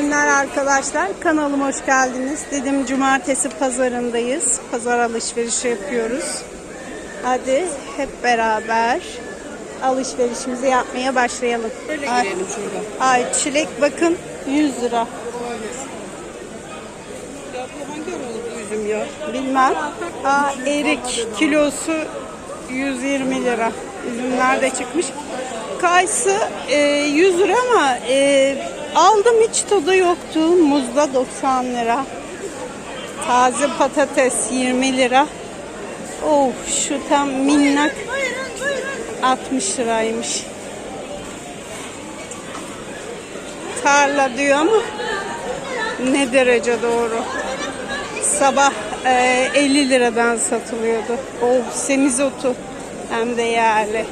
günler arkadaşlar. Kanalıma hoş geldiniz. Dedim cumartesi pazarındayız. Pazar alışverişi yapıyoruz. Hadi hep beraber alışverişimizi yapmaya başlayalım. Böyle Ay, girelim şurada. ay çilek bakın 100 lira. Üzüm ya? Bilmem. Aa, erik kilosu 120 lira. Üzümler de çıkmış. Kayısı e, 100 lira ama e, aldım hiç tadı yoktu. Muzda 90 lira. Taze patates 20 lira. Oh şu tam minnak 60 liraymış. Tarla diyor ama ne derece doğru? Sabah e, 50 liradan satılıyordu. Oh semizotu hem de yerli.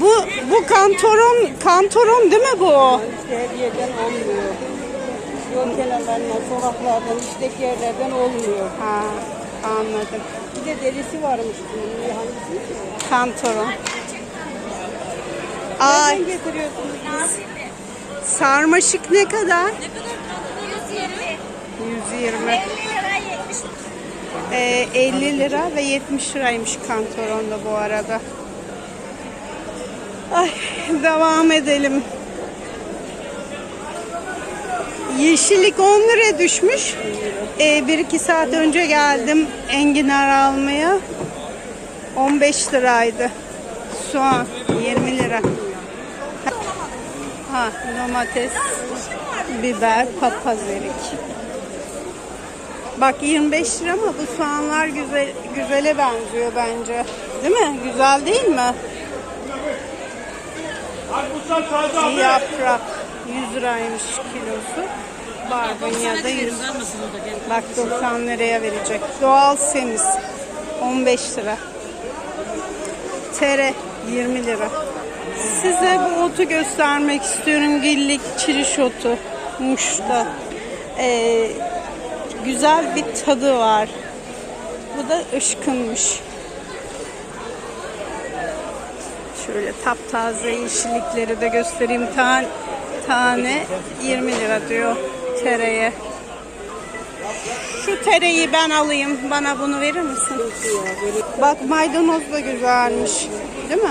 Bu bu kantoron kantoron değil mi bu? İşte her yerden olmuyor. Yol kenarlarından, sokaklardan, işlek yerlerden olmuyor. Ha anladım. Bir de derisi varmış bunun. Hangisi? Kantoron. Ay Nereden getiriyorsunuz biz? sarmaşık ne kadar? 120. Ee, 50 lira ve 70 liraymış kantoronda bu arada. Ay devam edelim. Yeşillik 10 lira düşmüş. Ee, bir iki saat önce geldim enginar almaya. 15 liraydı. Soğan 20 lira. Ha, domates, biber, papaz erik. Bak 25 lira ama bu soğanlar güzel güzele benziyor bence. Değil mi? Güzel değil mi? Yaprak 100 liraymış kilosu. Barbunya da 100. Bak 90 liraya verecek. Doğal semiz 15 lira. Tere 20 lira. Size bu otu göstermek istiyorum. Gillik çiriş otu. Muş'ta. Ee, güzel bir tadı var. Bu da ışkınmış. Şöyle taptaze yeşillikleri de göstereyim. Tane, tane 20 lira diyor tereye. Şu tereyi ben alayım. Bana bunu verir misin? Bak maydanoz da güzelmiş. Değil mi?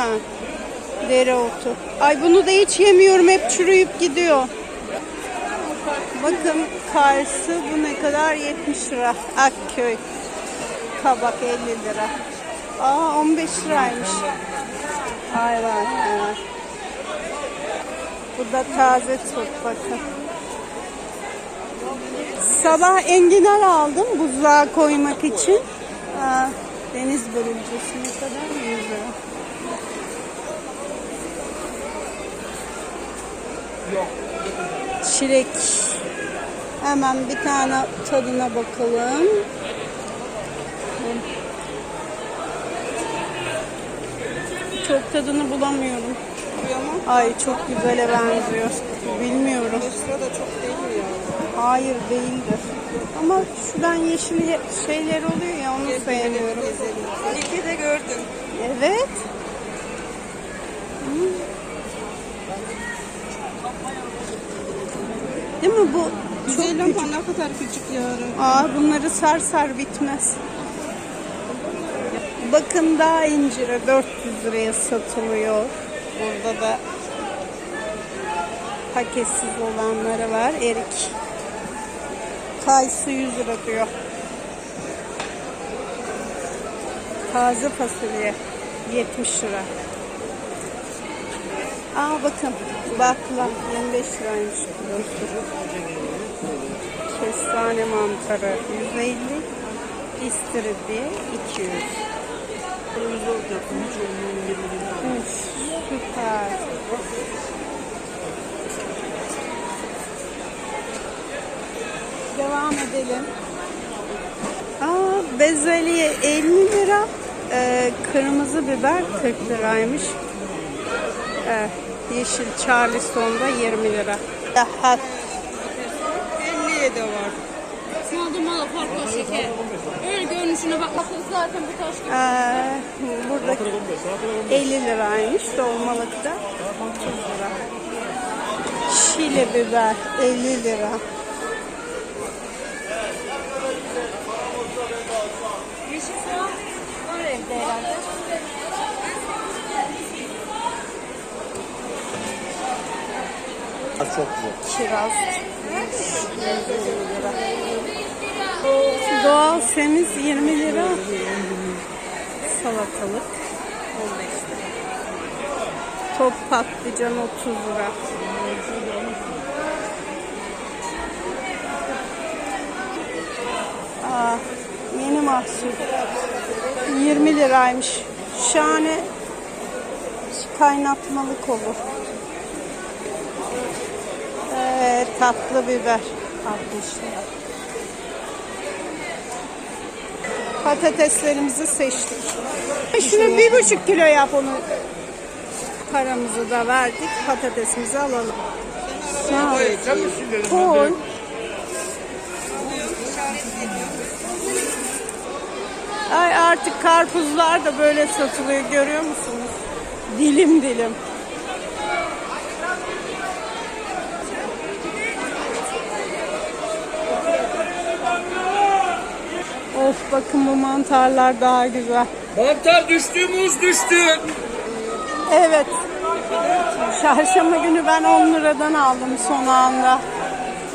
Dereotu. Ay bunu da hiç yemiyorum. Hep çürüyüp gidiyor. Bakın karşı bu ne kadar? 70 lira. Akköy. Kabak 50 lira. Aa 15 liraymış. Ay var. var. Bu da taze turp bakın. Sabah enginar aldım buzluğa koymak için. Aa, deniz börülcesi ne kadar? 100 lira. Çilek. Hemen bir tane tadına bakalım. Çok tadını bulamıyorum. Ay çok güzele benziyor. Bilmiyorum. Ekstra da çok değil ya? Hayır değildir. Ama şuradan yeşil ye- şeyler oluyor ya onu sevmiyorum. İyi ki de gördün. Evet. Değil mi bu? Çok Güzel küçük. ne kadar küçük ya. Aa bunları sar sar bitmez. Bakın daha inciri 400 liraya satılıyor. Burada da paketsiz olanları var. Erik. Kayısı 100 lira diyor. Taze fasulye 70 lira. Aa bakın bakla 25 liraymış. Kestane mantarı 150, istiridye 200. Üf, süper. Devam edelim. Aa, bezelye 50 lira, ee, kırmızı biber 40 liraymış. Evet, yeşil charleston'da 20 lira. Daha 50'ye de var. Aldım valla farklı o şeker. Görünüşüne bak. Bakın zaten bu taş gibi. Ee, burada 50 liraymış dolmalıkta 30 lira. Çile biber 50 lira. Yeşil soğan var evde herhalde. Çok güzel. Kiraz 20 lira. Doğal semiz 20 lira. Salatalık 15 lira. Top patlıcan 30 lira. Aa, yeni mahsul. 20 liraymış. Şahane kaynatmalık olur. Ee, tatlı biber 60 lira. Patateslerimizi seçtik. Şunu bir buçuk kilo yap onu. Paramızı da verdik. Patatesimizi alalım. Koy. Ay artık karpuzlar da böyle satılıyor görüyor musunuz? Dilim dilim. Bu mantarlar daha güzel. Mantar düştü, muz düştü. Evet. Çarşamba günü ben 10 liradan aldım son anda.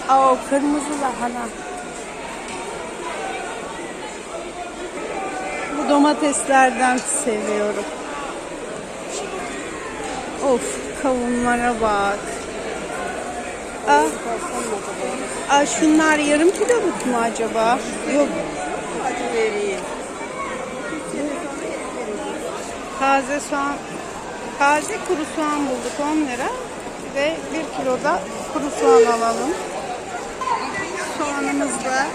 Aa, o kırmızı lahana. Bu domateslerden seviyorum. Of kavunlara bak. Aa, aa, şunlar yarım kiloluk mu acaba? Yok vereyim. Taze soğan, taze kuru soğan bulduk 10 lira ve 1 kilo da kuru soğan alalım. Soğanımız da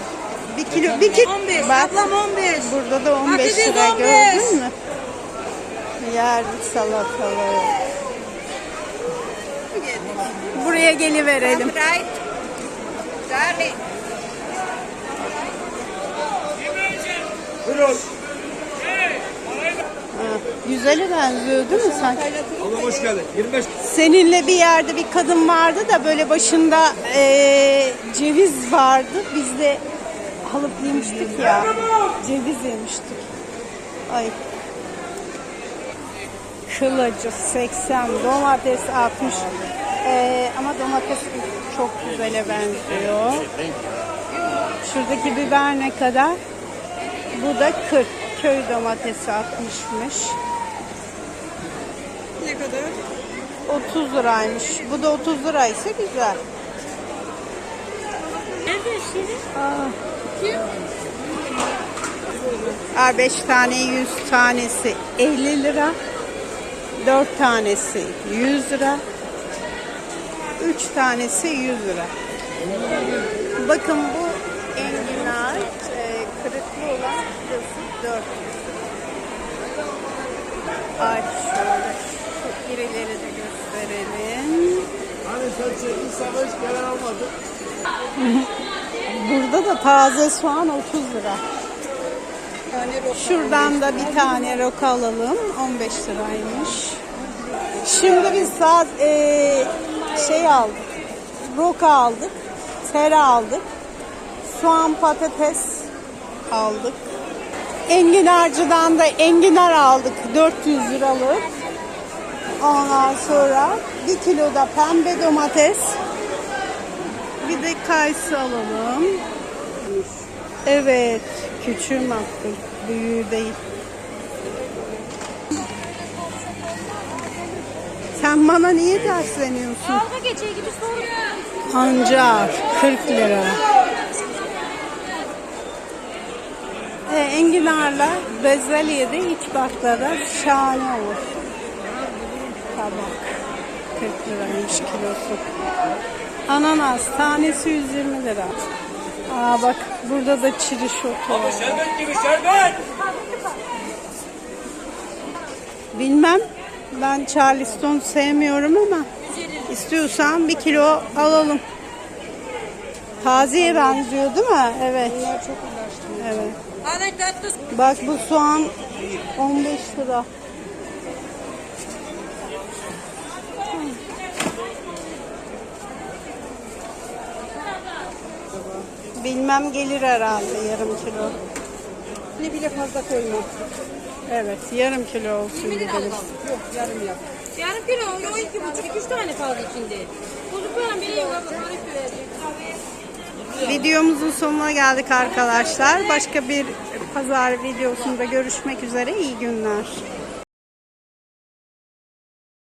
1 kilo, 1 kilo, 15, bak ablam 15. burada da 15 Patates lira 15. gördün mü? Yerli salatalığı. Buraya geliverelim. Right. Charlie. Buyurun. Güzeli benziyor değil mi sen? Allah hoş geldin. 25. Seninle bir yerde bir kadın vardı da böyle başında eee, ceviz vardı. Biz de alıp yemiştik ya. Ceviz yemiştik. Ay. Kılacı 80, domates 60. Eee, ama domates çok güzele benziyor. Şuradaki biber ne kadar? Bu da 40. Köy domatesi 60'mış. Ne kadar? 30 liraymış. Bu da 30 liraysa güzel. Nerede şimdi? Aa, 5 tane 100 tanesi 50 lira. 4 tanesi 100 lira. 3 tanesi 100 lira. Bakın bu enginar kırıklı olan kilosu 400 lira. Ay şöyle şu irileri de gösterelim. Hani sen çektin sana hiç gelen almadı. Burada da taze soğan 30 lira. Şuradan da bir tane roka alalım. 15 liraymış. Şimdi biz saat eee, şey aldık. Roka aldık. Tere aldık. Soğan patates aldık. Enginarcıdan da enginar aldık. 400 liralık. Ondan sonra bir kilo da pembe domates. Bir de kayısı alalım. Evet, küçüğü makbul, büyüğü değil. Sen bana niye dersleniyorsun? Dalga geçiyor gibi soruyor. Pancar, 40 lira. Enginarla bezelye de iç baklava şahane olur. Tabak. 40 liraymış kilosu. Ananas tanesi 120 lira. Aa bak burada da çirişotu var. Şerbet gibi şerbet. Bilmem. Ben Charleston sevmiyorum ama istiyorsan bir kilo alalım. Tazeye benziyor değil mi? Evet. Bunlar çok ulaştı. Evet. Bak bu soğan 15 lira. Bilmem gelir herhalde yarım kilo. Ne bile fazla koyma. Evet yarım kilo olsun gideriz. Yok yarım yap. Yarım kilo, o iki buçuk, iki üç tane kaldı içinde. Bozuk falan bile yok abla. Böyle söyleyecek. Kahveye Videomuzun sonuna geldik arkadaşlar. Başka bir pazar videosunda görüşmek üzere. İyi günler.